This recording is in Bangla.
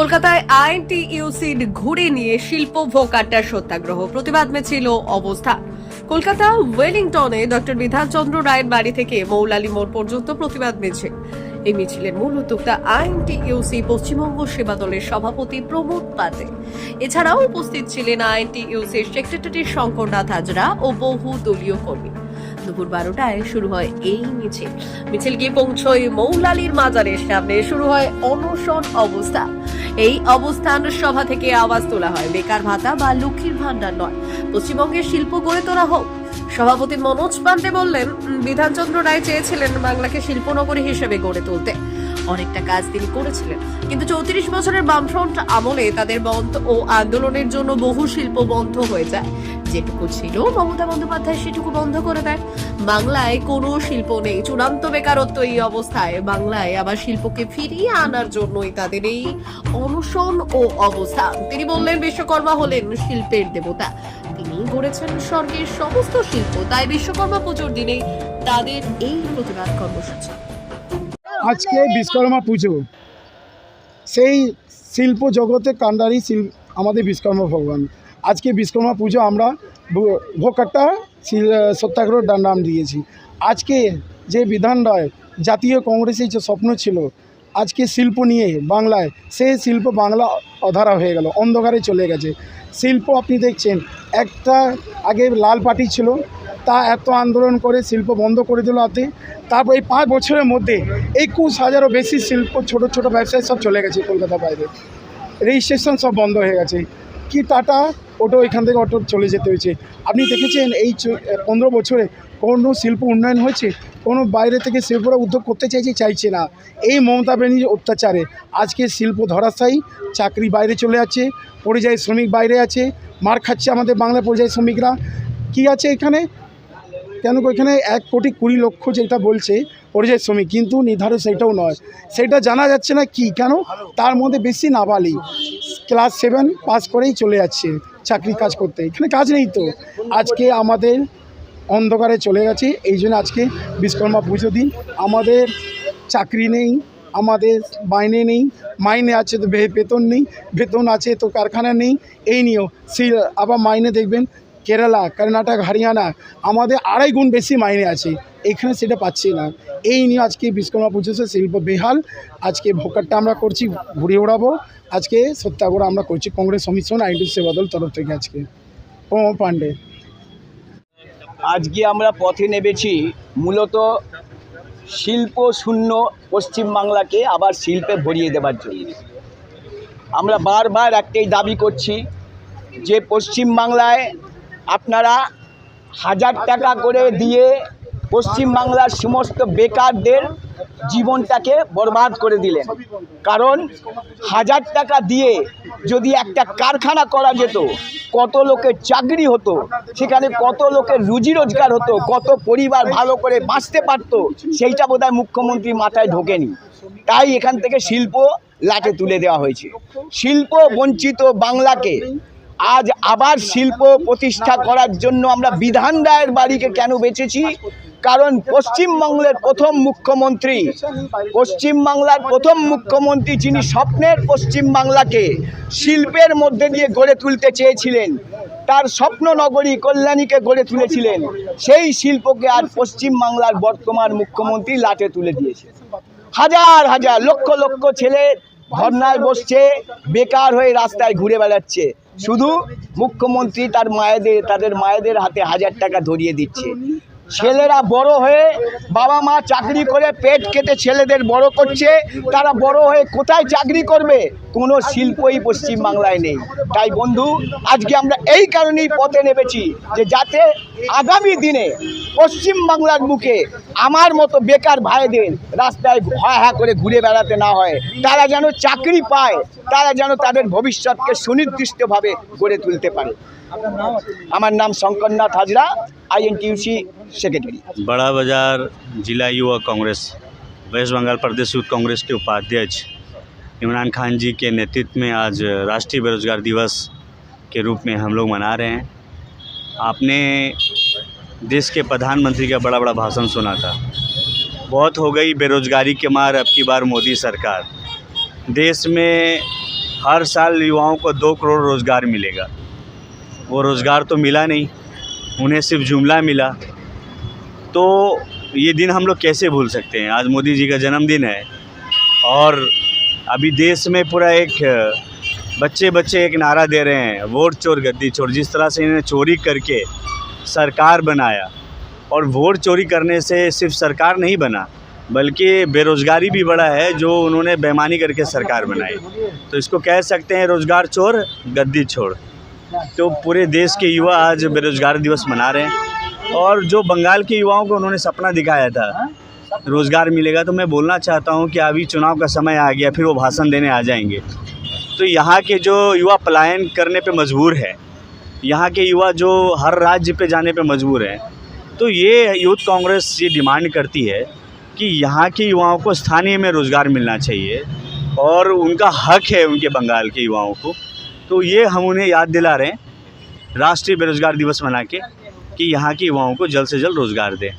কলকাতায় আইএনটিইউসির ঘুরে নিয়ে শিল্প ভোকাট্টার সত্যাগ্রহ। প্রতিবাদ মিছিল অবস্থা। কলকাতা ওয়েলিংটনে ডক্টর বিধানচন্দ্র রায়ের বাড়ি থেকে মৌলালী মোড় পর্যন্ত প্রতিবাদ মিছিল। এই মিছিলের মূল উদ্যোক্তা আইএনটিইউসি পশ্চিমবঙ্গ সেবা দলের সভাপতি প্রমোদ পাতে। এছাড়াও উপস্থিত ছিলেন আইএনটিইউসির সেক্রেটারি শঙ্করনাথ হাজরা ও বহু দলীয় কর্মী। দুপুর বারোটায় শুরু হয় এই মিছিল। মিছিল গিয়ে পৌঁছয় মৌলালির মাজারের সামনে। শুরু হয় অনশন অবস্থা। এই অবস্থান সভা থেকে আওয়াজ তোলা হয়। বেকার ভাতা বা লক্ষ্মীর ভান্ডার নয়। পশ্চিমবঙ্গের শিল্প গড়ে তোলা হোক। সভাপতি মনোজ পান্ডে বললেন বিধানচন্দ্র রায় চেয়েছিলেন বাংলাকে শিল্পনগরী হিসেবে গড়ে তুলতে। অনেকটা কাজ তিনি করেছিলেন। কিন্তু চৌত্রিশ বছরের বামফ্রন্ট আমলে তাদের বন্ধ ও আন্দোলনের জন্য বহু শিল্প বন্ধ হয়ে যায়। যেটুকু ছিল মমতা বন্দ্যোপাধ্যায় সেটুকু বন্ধ করে দেয় বাংলায় কোনো শিল্প নেই। চূড়ান্ত বেকারত্ব এই অবস্থায়। বাংলায় আবার শিল্পকে ফিরিয়ে আনার জন্যই তাদের এই অনশন ও অবস্থান। তিনি বললেন, বিশ্বকর্মা হলেন শিল্পের দেবতা। তিনি গড়েছেন স্বর্গের সমস্ত শিল্প। তাই বিশ্বকর্মা পুজোর দিনে তাদের এই প্রতিবাদ কর্মসূচি। আজকে বিশ্বকর্মা পুজো। সেই শিল্প জগতে কান্ডারি শিল্প আমাদের বিশ্বকর্মা ভগবান। আজকে বিশ্বকর্মা পুজো আমরা ভো- ভোকাট্টা শিল- সত্যাগ্রহ নাম দিয়েছি। আজকে যে বিধান রায় জাতীয় কংগ্রেসের যে স্বপ্ন ছিল, আজকে শিল্প নিয়ে বাংলায় সেই শিল্প বাংলা অধারা হয়ে গেল, অন্ধকারে চলে গেছে। শিল্প আপনি দেখছেন, একটা আগে লাল পার্টি ছিল, তা এত আন্দোলন করে শিল্প বন্ধ করে দিল হাতে। তারপর এই পাঁচ বছরের মধ্যে একুশ হাজারও বেশি শিল্প, ছোট ছোট ব্যবসায়ী সব চলে গেছে কলকাতা বাইরে। রেজিস্ট্রেশন সব বন্ধ হয়ে গেছে। কি টাটা অটো এখান থেকে অটো চলে যেতে হয়েছে। আপনি দেখেছেন এই পনেরো বছরে কোনো শিল্প উন্নয়ন হয়েছে? কোনো বাইরে থেকে শিল্পরা উদ্যোগ করতে চাইছে চাইছে না। এই মমতা ব্যানার্জির অত্যাচারে আজকে শিল্প ধরাশায়ী, চাকরি বাইরে চলে আছে পরিযায়ী শ্রমিক বাইরে আছে, মার খাচ্ছে আমাদের বাংলা পরিযায়ী শ্রমিকরা। কি আছে এখানে? কেন কি এখানে এক কোটি কুড়ি লক্ষ যেটা বলছে পরিযায়ী শ্রমিক, কিন্তু নির্ধারণ সেটাও নয়। সেটা জানা যাচ্ছে না কি, কেন? তার মধ্যে বেশি নাবালি ক্লাস সেভেন পাস করেই চলে যাচ্ছে চাকরি কাজ করতে। এখানে কাজ নেই তো। আজকে আমাদের অন্ধকারে চলে গেছে, এই জন্য আজকে বিশ্বকর্মা পুজো দিন। আমাদের চাকরি নেই, আমাদের মাইনে নেই, মাইনে আছে তো বেতন নেই, বেতন আছে তো কারখানা নেই, এই নিয়েও। সেই আবার মাইনে দেখবেন কেরালা, কর্ণাটক, হরিয়ানা আমাদের আড়াই গুণ বেশি মাইনে আছে। এখানে সেটা পাচ্ছি না। এই নিয়ে আজকে বিশ্বকর্মা পুজোতে শিল্প বেহাল। আজকে ভোকারটা আমরা করছি ঘুরে ওড়াবো। আজকে সত্যাগ্রহ আমরা করছি কংগ্রেস সমিশন আইনটু সেবাদল তরফ থেকে আজকে। প্রমোদ পান্ডে আজকে আমরা পথে নেমেছি, মূলত শিল্প শূন্য পশ্চিমবাংলাকে আবার শিল্পে ভরিয়ে দেওয়ার জন্য। আমরা বারবার একটাই দাবি করছি, যে পশ্চিমবাংলায় আপনারা হাজার টাকা করে দিয়ে পশ্চিমবাংলার সমস্ত বেকারদের জীবনটাকে বরবাদ করে দিলেন। কারণ হাজার টাকা দিয়ে যদি একটা কারখানা করা যেত, কত লোকের চাকরি হতো, সেখানে কত লোকের রুজি রোজগার হতো, কত পরিবার ভালো করে বাঁচতে পারতো, সেইটা বোধহয় মুখ্যমন্ত্রী মাথায় ঢোকেনি। তাই এখান থেকে শিল্প লাটে তুলে দেওয়া হয়েছে। শিল্প বঞ্চিত বাংলাকে আজ আবার শিল্প প্রতিষ্ঠা করার জন্য আমরা বিধান রায়ের বাড়িকে কেন বেঁচেছি কারণ পশ্চিমবঙ্গের প্রথম মুখ্যমন্ত্রী, পশ্চিমবাংলার প্রথম মুখ্যমন্ত্রী যিনি স্বপ্নের পশ্চিমবাংলাকে শিল্পের মধ্যে দিয়ে গড়ে তুলতে চেয়েছিলেন, তার স্বপ্ন নগরী কল্যাণীকে গড়ে তুলেছিলেন, সেই শিল্পকে আর পশ্চিমবাংলার বর্তমান মুখ্যমন্ত্রী লাটে তুলে দিয়েছে। হাজার হাজার লক্ষ লক্ষ ছেলে ধর্নায় বসছে, বেকার হয়ে রাস্তায় ঘুরে বেড়াচ্ছে। শুধু মুখ্যমন্ত্রী তার মায়েদের তাদের মায়েদের হাতে হাজার টাকা ধরিয়ে দিচ্ছে। ছেলেরা বড় হয়ে বাবা মা চাকরি করে পেট কেটে ছেলেদের বড় করছে, তারা বড় হয়ে কোথায় চাকরি করবে? কোনো শিল্পই পশ্চিমবাংলায় নেই। তাই বন্ধু, আজকে আমরা এই কারণেই পথে নেমেছি যে যাতে আগামী দিনে পশ্চিমবাংলার বুকে আমার মতো বেকার ভাইদের রাস্তায় হা হা করে ঘুরে বেড়াতে না হয়। তারা যেন চাকরি পায়, তারা যেন তাদের ভবিষ্যৎকে সুনির্দিষ্টভাবে গড়ে তুলতে পারে। আমার নাম শঙ্করনাথ হাজরা আইএনটিউসি সেক্রেটারি बड़ा बाजार जिला युवा कांग्रेस वेस्ट बंगाल प्रदेश यूथ कांग्रेस के उपाध्यक्ष इमरान खान जी के नेतृत्व में आज राष्ट्रीय बेरोजगार दिवस के रूप में हम लोग मना रहे हैं आपने देश के प्रधानमंत्री का बड़ा बड़ा भाषण सुना था बहुत हो गई बेरोजगारी के मार अब की बार मोदी सरकार देश में हर साल युवाओं को दो करोड़ रोज़गार मिलेगा वो रोज़गार तो मिला नहीं, उन्हें सिर्फ़ जुमला मिला। तो ये दिन हम लोग कैसे भूल सकते हैं? आज मोदी जी का जन्मदिन है और अभी देश में पूरा एक बच्चे बच्चे एक नारा दे रहे हैं, वोट चोर गद्दी चोर, जिस तरह से इन्हें चोरी करके सरकार बनाया और वोट चोरी करने से सिर्फ़ सरकार नहीं बना, बल्कि बेरोज़गारी भी बड़ा है जो उन्होंने बेमानी करके सरकार बनाई। तो इसको कह सकते हैं रोज़गार चोर, गद्दी छोड़ तो पूरे देश के युवा आज बेरोज़गार दिवस मना रहे हैं। और जो बंगाल के युवाओं को उन्होंने सपना दिखाया था रोज़गार मिलेगा तो मैं बोलना चाहता हूँ कि अभी चुनाव का समय आ गया फिर वो भाषण देने आ जाएँगे। तो यहाँ के जो युवा पलायन करने पे मजबूर है यहाँ के युवा जो हर राज्य पे जाने पे मजबूर हैं तो ये यूथ कांग्रेस ये डिमांड करती है कि यहाँ के युवाओं को स्थानीय में रोज़गार मिलना चाहिए और उनका हक है उनके बंगाल के युवाओं को। तो ये हम उन्हें याद दिला रहे हैं, राष्ट्रीय बेरोज़गार दिवस मना के, कि यहाँ के युवाओं को जल्द से जल्द रोज़गार दें।